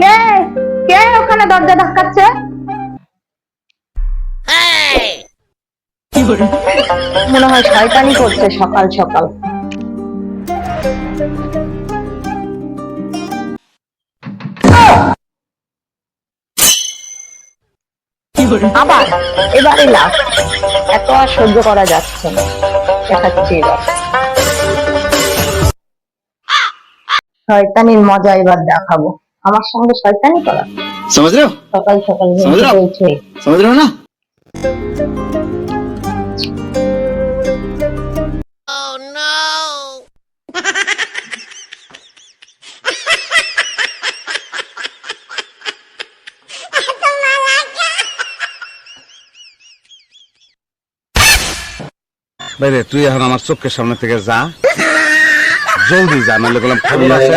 কে? কে ওখানে দরজা ধাক্কাচ্ছে? মনে হয় শয়তানি করছে সকাল সকাল। আবার এবারে লাভ এত আর সহ্য করা যাচ্ছে না। দেখাচ্ছি এবার। শয়তানির মজা এবার দেখাবো। আমার সঙ্গে শয়তানি করা। সকাল সকাল না? তুই এখন আমার চোখের সামনে থেকে যা। জলদি যা নাহলে বললাম খবর আছে